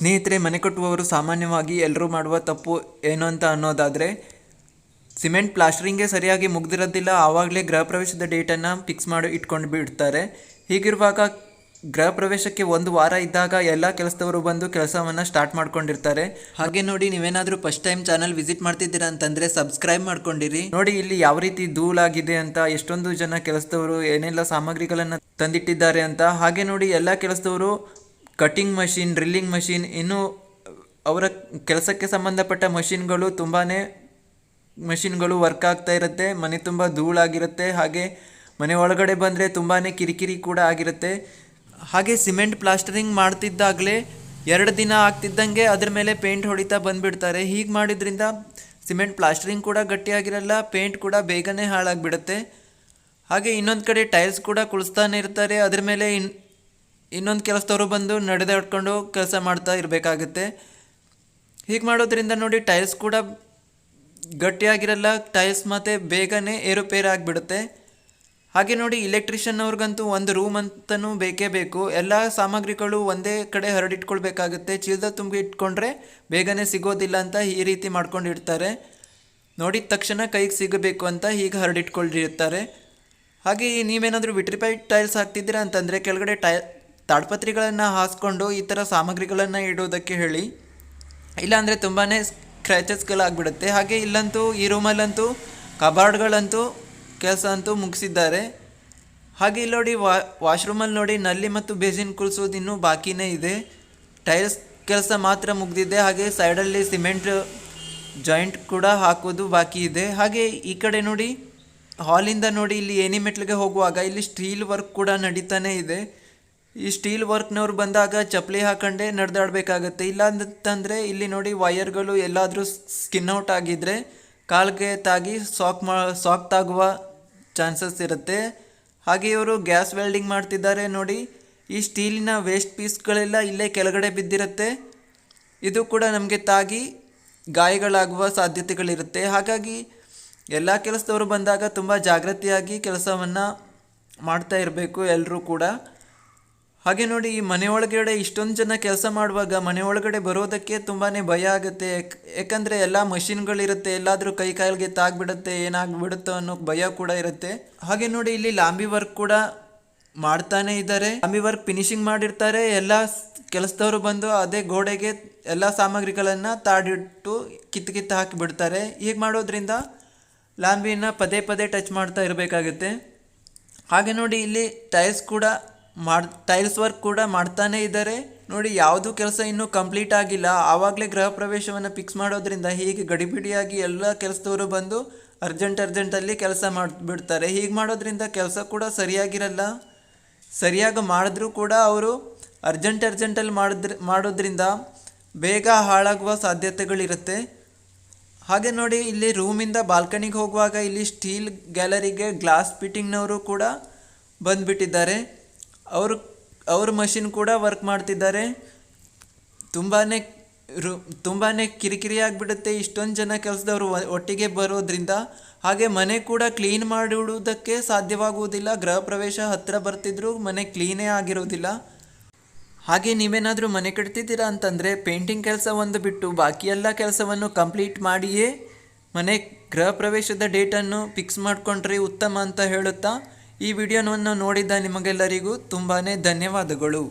ಸ್ನೇಹಿತರೆ, ಮನೆ ಕಟ್ಟುವವರು ಸಾಮಾನ್ಯವಾಗಿ ಎಲ್ಲರೂ ಮಾಡುವ ತಪ್ಪು ಏನು ಅಂತ ಅನ್ನೋದಾದರೆ, ಸಿಮೆಂಟ್ ಪ್ಲಾಸ್ಟರಿಂಗೇ ಸರಿಯಾಗಿ ಮುಗ್ದಿರೋದಿಲ್ಲ, ಆವಾಗಲೇ ಗೃಹ ಪ್ರವೇಶದ ಡೇಟನ್ನು ಫಿಕ್ಸ್ ಮಾಡಿ ಇಟ್ಕೊಂಡು ಬಿಡ್ತಾರೆ. ಹೀಗಿರುವಾಗ ಗೃಹ ಪ್ರವೇಶಕ್ಕೆ ಒಂದು ವಾರ ಇದ್ದಾಗ ಎಲ್ಲ ಕೆಲಸದವರು ಬಂದು ಕೆಲಸವನ್ನು ಸ್ಟಾರ್ಟ್ ಮಾಡ್ಕೊಂಡಿರ್ತಾರೆ. ಹಾಗೆ ನೋಡಿ, ನೀವೇನಾದರೂ ಫಸ್ಟ್ ಟೈಮ್ ಚಾನಲ್ ವಿಸಿಟ್ ಮಾಡ್ತಿದ್ದೀರಾ ಅಂತಂದರೆ ಸಬ್ಸ್ಕ್ರೈಬ್ ಮಾಡ್ಕೊಂಡಿರಿ. ನೋಡಿ, ಇಲ್ಲಿ ಯಾವ ರೀತಿ ಧೂಳಾಗಿದೆ ಅಂತ, ಎಷ್ಟೊಂದು ಜನ ಕೆಲಸದವರು ಏನೆಲ್ಲ ಸಾಮಗ್ರಿಗಳನ್ನು ತಂದಿಟ್ಟಿದ್ದಾರೆ ಅಂತ. ಹಾಗೆ ನೋಡಿ, ಎಲ್ಲ ಕೆಲಸದವರು ಕಟಿಂಗ್ ಮಷಿನ್ ಡ್ರಿಲ್ಲಿಂಗ್ ಮಷಿನ್ ಇನ್ನೂ ಅವರ ಕೆಲಸಕ್ಕೆ ಸಂಬಂಧಪಟ್ಟ ಮಷಿನ್ಗಳು ತುಂಬಾ ಮಷಿನ್ಗಳು ವರ್ಕ್ ಆಗ್ತಾ ಇರುತ್ತೆ, ಮನೆ ತುಂಬ ಧೂಳಾಗಿರುತ್ತೆ, ಹಾಗೆ ಮನೆ ಒಳಗಡೆ ಬಂದರೆ ತುಂಬಾ ಕಿರಿಕಿರಿ ಕೂಡ ಆಗಿರುತ್ತೆ. ಹಾಗೆ ಸಿಮೆಂಟ್ ಪ್ಲಾಸ್ಟರಿಂಗ್ ಮಾಡ್ತಿದ್ದಾಗಲೇ ಎರಡು ದಿನ ಆಗ್ತಿದ್ದಂಗೆ ಅದ್ರ ಮೇಲೆ ಪೇಂಟ್ ಹೊಡಿತಾ ಬಂದುಬಿಡ್ತಾರೆ. ಹೀಗೆ ಮಾಡಿದ್ರಿಂದ ಸಿಮೆಂಟ್ ಪ್ಲಾಸ್ಟರಿಂಗ್ ಕೂಡ ಗಟ್ಟಿಯಾಗಿರಲ್ಲ, ಪೇಂಟ್ ಕೂಡ ಬೇಗನೆ ಹಾಳಾಗಿಬಿಡುತ್ತೆ. ಹಾಗೆ ಇನ್ನೊಂದು ಕಡೆ ಟೈಲ್ಸ್ ಕೂಡ ಕುಳಿಸ್ತಾನೆ ಇರ್ತಾರೆ, ಅದ್ರ ಮೇಲೆ ಇನ್ ಇನ್ನೊಂದು ಕೆಲಸದವರು ಬಂದು ನಡೆದಾಡ್ಕೊಂಡು ಕೆಲಸ ಮಾಡ್ತಾ ಇರಬೇಕಾಗುತ್ತೆ. ಹೀಗೆ ಮಾಡೋದ್ರಿಂದ ನೋಡಿ ಟೈಲ್ಸ್ ಕೂಡ ಗಟ್ಟಿಯಾಗಿರಲ್ಲ, ಟೈಲ್ಸ್ ಮತ್ತು ಬೇಗನೆ ಏರುಪೇರು ಆಗಿಬಿಡುತ್ತೆ. ಹಾಗೆ ನೋಡಿ ಇಲೆಕ್ಟ್ರಿಷಿಯನ್ ಅವ್ರಿಗಂತೂ ಒಂದು ರೂಮ್ ಅಂತಲೂ ಬೇಕೇ ಬೇಕು. ಎಲ್ಲ ಸಾಮಗ್ರಿಗಳು ಒಂದೇ ಕಡೆ ಹರಡಿಟ್ಕೊಳ್ಬೇಕಾಗುತ್ತೆ. ಚೀಲದ ತುಂಬಿ ಇಟ್ಕೊಂಡ್ರೆ ಬೇಗನೆ ಸಿಗೋದಿಲ್ಲ ಅಂತ ಈ ರೀತಿ ಮಾಡ್ಕೊಂಡಿರ್ತಾರೆ. ನೋಡಿದ ತಕ್ಷಣ ಕೈಗೆ ಸಿಗಬೇಕು ಅಂತ ಹೀಗೆ ಹರಡಿಟ್ಕೊಂಡಿರ್ತಾರೆ ಹಾಗೆ ನೀವೇನಾದರೂ ವಿಟ್ರಿಫೈಡ್ ಟೈಲ್ಸ್ ಹಾಕ್ತಿದ್ದೀರಾ ಅಂತಂದರೆ ಕೆಳಗಡೆ ಟೈ ತಾಡ್ಪತ್ರಿಗಳನ್ನು ಹಾಸ್ಕೊಂಡು ಈ ಥರ ಸಾಮಗ್ರಿಗಳನ್ನು ಇಡೋದಕ್ಕೆ ಹೇಳಿ, ಇಲ್ಲಾಂದರೆ ತುಂಬಾ ಸ್ಕ್ರ್ಯಾಚಸ್ಗಳಾಗ್ಬಿಡುತ್ತೆ ಹಾಗೆ ಇಲ್ಲಂತೂ, ಈ ರೂಮಲ್ಲಂತೂ ಕಬಾರ್ಡ್ಗಳಂತೂ ಕೆಲಸ ಅಂತೂ ಮುಗಿಸಿದ್ದಾರೆ. ಹಾಗೆ ಇಲ್ಲಿ ನೋಡಿ ವಾ ವಾಶ್ರೂಮಲ್ಲಿ ನೋಡಿ ನಲ್ಲಿ ಮತ್ತು ಬೇಸಿನ್ ಕುಳಿಸೋದು ಇನ್ನೂ ಬಾಕಿನೇ ಇದೆ. ಟೈಲ್ಸ್ ಕೆಲಸ ಮಾತ್ರ ಮುಗಿದಿದೆ. ಹಾಗೆ ಸೈಡಲ್ಲಿ ಸಿಮೆಂಟ್ ಜಾಯಿಂಟ್ ಕೂಡ ಹಾಕೋದು ಬಾಕಿ ಇದೆ. ಹಾಗೆ ಈ ಕಡೆ ನೋಡಿ, ಹಾಲಿಂದ ನೋಡಿ ಇಲ್ಲಿ ಏನಿ ಮೆಟ್ಲಿಗೆ ಹೋಗುವಾಗ ಇಲ್ಲಿ ಸ್ಟೀಲ್ ವರ್ಕ್ ಕೂಡ ನಡೀತಾನೆ ಇದೆ. ಈ ಸ್ಟೀಲ್ ವರ್ಕ್ನವ್ರು ಬಂದಾಗ ಚಪ್ಪಲಿ ಹಾಕೊಂಡೆ ನಡೆದಾಡಬೇಕಾಗತ್ತೆ. ಇಲ್ಲ ಅಂತಂದರೆ ಇಲ್ಲಿ ನೋಡಿ ವಯರ್ಗಳು ಎಲ್ಲಾದರೂ ಸ್ಕಿನ್ ಔಟ್ ಆಗಿದ್ದರೆ ಕಾಲ್ಗೆ ತಾಗಿ ಸಾಕ್ ಮಾ, ಸಾಕ್ ತಾಗುವ ಚಾನ್ಸಸ್ ಇರುತ್ತೆ. ಹಾಗೆ ಇವರು ಗ್ಯಾಸ್ ವೆಲ್ಡಿಂಗ್ ಮಾಡ್ತಿದ್ದಾರೆ ನೋಡಿ. ಈ ಸ್ಟೀಲಿನ ವೇಸ್ಟ್ ಪೀಸ್ಗಳೆಲ್ಲ ಇಲ್ಲೇ ಕೆಳಗಡೆ ಬಿದ್ದಿರುತ್ತೆ. ಇದು ಕೂಡ ನಮಗೆ ತಾಗಿ ಗಾಯಗಳಾಗುವ ಸಾಧ್ಯತೆಗಳಿರುತ್ತೆ. ಹಾಗಾಗಿ ಎಲ್ಲ ಕೆಲಸದವರು ಬಂದಾಗ ತುಂಬ ಜಾಗೃತಿಯಾಗಿ ಕೆಲಸವನ್ನು ಮಾಡ್ತಾ ಇರಬೇಕು ಎಲ್ಲರೂ ಕೂಡ. ಹಾಗೆ ನೋಡಿ ಈ ಮನೆ ಒಳಗಡೆ ಇಷ್ಟೊಂದು ಜನ ಕೆಲಸ ಮಾಡುವಾಗ ಮನೆ ಒಳಗಡೆ ಬರೋದಕ್ಕೆ ತುಂಬಾ ಭಯ ಆಗುತ್ತೆ. ಯಾಕ್- ಯಾಕಂದರೆ ಎಲ್ಲ ಮಷಿನ್ಗಳಿರುತ್ತೆ, ಎಲ್ಲಾದರೂ ಕೈ ಕಾಲಿಗೆ ತಾಗ್ಬಿಡುತ್ತೆ, ಏನಾಗ್ಬಿಡುತ್ತೋ ಅನ್ನೋ ಭಯ ಕೂಡ ಇರುತ್ತೆ. ಹಾಗೆ ನೋಡಿ ಇಲ್ಲಿ ಲಾಂಬಿ ವರ್ಕ್ ಕೂಡ ಮಾಡ್ತಾನೆ ಇದ್ದಾರೆ. ಲಾಂಬಿ ವರ್ಕ್ ಫಿನಿಶಿಂಗ್ ಮಾಡಿರ್ತಾರೆ. ಎಲ್ಲ ಕೆಲಸದವರು ಬಂದು ಅದೇ ಗೋಡೆಗೆ ಎಲ್ಲ ಸಾಮಗ್ರಿಗಳನ್ನು ತಾಡಿಟ್ಟು ಕಿತ್ತು ಕಿತ್ತು ಹಾಕಿ ಬಿಡ್ತಾರೆ ಹೀಗೆ ಮಾಡೋದ್ರಿಂದ ಲಾಂಬಿಯನ್ನು ಪದೇ ಪದೇ ಟಚ್ ಮಾಡ್ತಾ ಇರಬೇಕಾಗುತ್ತೆ. ಹಾಗೆ ನೋಡಿ ಇಲ್ಲಿ ಟೈಲ್ಸ್ ಕೂಡ ಮಾಡ್ ಟೈಲ್ಸ್ ವರ್ಕ್ ಕೂಡ ಮಾಡ್ತಾನೆ ಇದ್ದಾರೆ. ನೋಡಿ, ಯಾವುದು ಕೆಲಸ ಇನ್ನೂ ಕಂಪ್ಲೀಟ್ ಆಗಿಲ್ಲ. ಆವಾಗಲೇ ಗೃಹ ಪ್ರವೇಶವನ್ನು ಫಿಕ್ಸ್ ಮಾಡೋದ್ರಿಂದ ಹೀಗೆ ಗಡಿಬಿಡಿಯಾಗಿ ಎಲ್ಲ ಕೆಲಸದವರು ಬಂದು ಅರ್ಜೆಂಟ್ ಅರ್ಜೆಂಟಲ್ಲಿ ಕೆಲಸ ಮಾಡಿಬಿಡ್ತಾರೆ. ಹೀಗೆ ಮಾಡೋದ್ರಿಂದ ಕೆಲಸ ಕೂಡ ಸರಿಯಾಗಿರಲ್ಲ. ಸರಿಯಾಗಿ ಮಾಡಿದ್ರೂ ಕೂಡ ಅವರು ಅರ್ಜೆಂಟ್ ಅರ್ಜೆಂಟಲ್ಲಿ ಮಾಡಿದ್ರ, ಮಾಡೋದ್ರಿಂದ ಬೇಗ ಹಾಳಾಗುವ ಸಾಧ್ಯತೆಗಳಿರುತ್ತೆ. ಹಾಗೆ ನೋಡಿ, ಇಲ್ಲಿ ರೂಮಿಂದ ಬಾಲ್ಕನಿಗೆ ಹೋಗುವಾಗ ಇಲ್ಲಿ ಸ್ಟೀಲ್ ಗ್ಯಾಲರಿಗೆ ಗ್ಲಾಸ್ ಫಿಟ್ಟಿಂಗ್ನವರು ಕೂಡ ಬಂದುಬಿಟ್ಟಿದ್ದಾರೆ. ಅವರು, ಅವ್ರ ಮಷಿನ್ ಕೂಡ ವರ್ಕ್ ಮಾಡ್ತಿದ್ದಾರೆ. ತುಂಬಾ ರು ತುಂಬಾ ಕಿರಿಕಿರಿ ಆಗಿಬಿಡುತ್ತೆ ಇಷ್ಟೊಂದು ಜನ ಕೆಲಸದವರು ಒಟ್ಟಿಗೆ ಬರೋದ್ರಿಂದ. ಹಾಗೆ ಮನೆ ಕೂಡ ಕ್ಲೀನ್ ಮಾಡಿಡುವುದಕ್ಕೆ ಸಾಧ್ಯವಾಗುವುದಿಲ್ಲ. ಗೃಹ ಪ್ರವೇಶ ಹತ್ತಿರ ಬರ್ತಿದ್ರು, ಮನೆ ಕ್ಲೀನೇ ಆಗಿರೋದಿಲ್ಲ ಹಾಗೆ ನೀವೇನಾದರೂ ಮನೆ ಕಟ್ತಿದ್ದೀರಾ ಅಂತಂದರೆ ಪೇಂಟಿಂಗ್ ಕೆಲಸ ಒಂದು ಬಿಟ್ಟು ಬಾಕಿ ಎಲ್ಲ ಕೆಲಸವನ್ನು ಕಂಪ್ಲೀಟ್ ಮಾಡಿಯೇ ಮನೆ ಗೃಹ ಪ್ರವೇಶದ ಡೇಟನ್ನು ಫಿಕ್ಸ್ ಮಾಡಿಕೊಂಡ್ರೆ ಉತ್ತಮ ಅಂತ ಹೇಳುತ್ತಾ. ಈ ವಿಡಿಯೋವನ್ನು ನೋಡಿದ ನಿಮಗೆಲ್ಲರಿಗೂ ತುಂಬಾ ಧನ್ಯವಾದಗಳು.